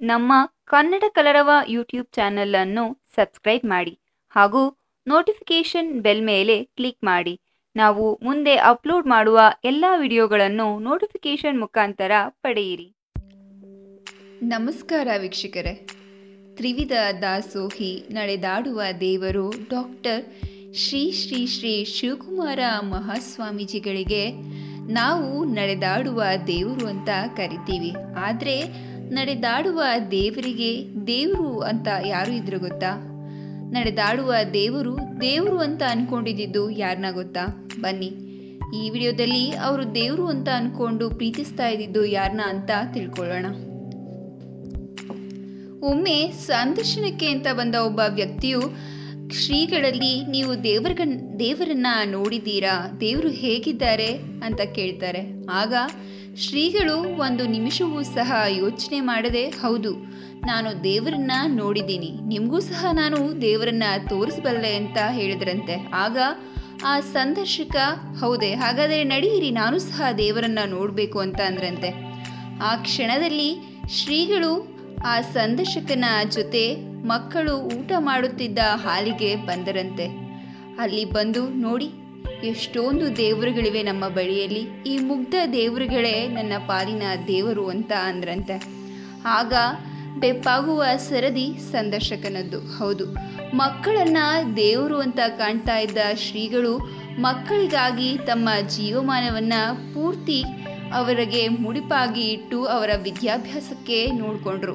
ನಮ್ಮ ಕನ್ನಡ ಕಲರವ ಯೂಟ್ಯೂಬ್ ಚಾನಲನ್ನು ಸಬ್ಸ್ಕ್ರೈಬ್ ಮಾಡಿ ಹಾಗೂ ನೋಟಿಫಿಕೇಷನ್ ಬೆಲ್ ಮೇಲೆ ಕ್ಲಿಕ್ ಮಾಡಿ. ನಾವು ಮುಂದೆ ಅಪ್ಲೋಡ್ ಮಾಡುವ ಎಲ್ಲ ವಿಡಿಯೋಗಳನ್ನು ನೋಟಿಫಿಕೇಷನ್ ಮುಖಾಂತರ ಪಡೆಯಿರಿ. ನಮಸ್ಕಾರ ವೀಕ್ಷಕರೇ. ತ್ರಿವಿಧ ದಾಸೋಹಿ ನಡೆದಾಡುವ ದೇವರು ಡಾಕ್ಟರ್ ಶ್ರೀ ಶ್ರೀ ಶ್ರೀ ಶಿವಕುಮಾರ ಮಹಾಸ್ವಾಮೀಜಿಗಳಿಗೆ ನಾವು ನಡೆದಾಡುವ ದೇವರು ಅಂತ ಕರಿತೀವಿ. ಆದರೆ ನಡೆದಾಡುವ ದೇವರಿಗೆ ದೇವರು ಅಂತ ಯಾರು ಇದ್ರು ಗೊತ್ತಾ? ನಡೆದಾಡುವ ದೇವರು ದೇವರು ಅಂತ ಅನ್ಕೊಂಡಿದ್ದು ಯಾರನ್ನ ಗೊತ್ತಾ? ಬನ್ನಿ. ಈ ವಿಡಿಯೋದಲ್ಲಿ ಅವರು ದೇವರು ಅಂತ ಅನ್ಕೊಂಡು ಪ್ರೀತಿಸ್ತಾ ಇದ್ದಿದ್ದು ಯಾರನ್ನ ಅಂತ ತಿಳ್ಕೊಳ್ಳೋಣ. ಒಮ್ಮೆ ಸಂದರ್ಶನಕ್ಕೆ ಅಂತ ಬಂದ ಒಬ್ಬ ವ್ಯಕ್ತಿಯು, ಶ್ರೀಗಳಲ್ಲಿ ನೀವು ದೇವರ ದೇವರನ್ನ ನೋಡಿದ್ದೀರಾ? ದೇವರು ಹೇಗಿದ್ದಾರೆ? ಅಂತ ಕೇಳ್ತಾರೆ. ಆಗ ಶ್ರೀಗಳು ಒಂದು ನಿಮಿಷವೂ ಸಹ ಯೋಚನೆ ಮಾಡದೆ, ಹೌದು, ನಾನು ದೇವರನ್ನ ನೋಡಿದ್ದೀನಿ. ನಿಮಗೂ ಸಹ ನಾನು ದೇವರನ್ನ ತೋರಿಸಬಲ್ಲೆ ಅಂತ ಹೇಳಿದ್ರಂತೆ. ಆಗ ಆ ಸಂದರ್ಶಕ, ಹೌದೇ, ಹಾಗಾದರೆ ನಡೆಯಿರಿ, ನಾನು ಸಹ ದೇವರನ್ನ ನೋಡಬೇಕು ಅಂತ ಅಂದ್ರಂತೆ. ಆ ಕ್ಷಣದಲ್ಲಿ ಶ್ರೀಗಳು ಆ ಸಂದರ್ಶಕನ ಜೊತೆ ಮಕ್ಕಳು ಊಟ ಮಾಡುತ್ತಿದ್ದ ಹಾಲಿಗೆ ಬಂದರಂತೆ. ಅಲ್ಲಿ ಬಂದು ನೋಡಿ ಎಷ್ಟೊಂದು ದೇವರುಗಳಿವೆ ನಮ್ಮ ಬಳಿಯಲ್ಲಿ. ಈ ಮುಗ್ಧ ದೇವರುಗಳೇ ನನ್ನ ಪಾಲಿನ ದೇವರು ಅಂತ ಅಂದ್ರಂತೆ. ಆಗ ಬೆಪ್ಪಾಗುವ ಸರದಿ ಸಂದರ್ಶಕನದ್ದು. ಹೌದು, ಮಕ್ಕಳನ್ನ ದೇವರು ಅಂತ ಕಾಣ್ತಾ ಇದ್ದ ಶ್ರೀಗಳು ಮಕ್ಕಳಿಗಾಗಿ ತಮ್ಮ ಜೀವಮಾನವನ್ನ ಪೂರ್ತಿ ಅವರಿಗೆ ಮುಡಿಪಾಗಿ ಇಟ್ಟು ಅವರ ವಿದ್ಯಾಭ್ಯಾಸಕ್ಕೆ ನೋಡಿಕೊಂಡ್ರು.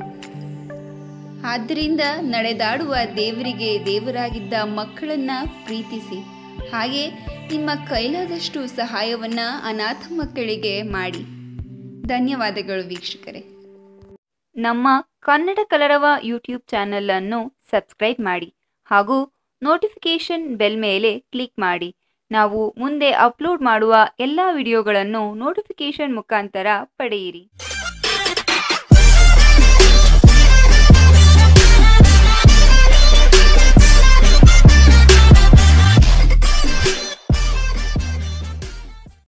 ಆದ್ದರಿಂದ ನಡೆದಾಡುವ ದೇವರಿಗೆ ದೇವರಾಗಿದ್ದ ಮಕ್ಕಳನ್ನ ಪ್ರೀತಿಸಿ. ಹಾಗೆ ನಿಮ್ಮ ಕೈಲಾದಷ್ಟು ಸಹಾಯವನ್ನ ಅನಾಥ ಮಕ್ಕಳಿಗೆ ಮಾಡಿ. ಧನ್ಯವಾದಗಳು ವೀಕ್ಷಕರೇ. ನಮ್ಮ ಕನ್ನಡ ಕಲರವ ಯೂಟ್ಯೂಬ್ ಚಾನಲನ್ನು ಸಬ್ಸ್ಕ್ರೈಬ್ ಮಾಡಿ ಹಾಗೂ ನೋಟಿಫಿಕೇಷನ್ ಬೆಲ್ ಮೇಲೆ ಕ್ಲಿಕ್ ಮಾಡಿ. ನಾವು ಮುಂದೆ ಅಪ್ಲೋಡ್ ಮಾಡುವ ಎಲ್ಲ ವಿಡಿಯೋಗಳನ್ನು ನೋಟಿಫಿಕೇಷನ್ ಮುಖಾಂತರ ಪಡೆಯಿರಿ.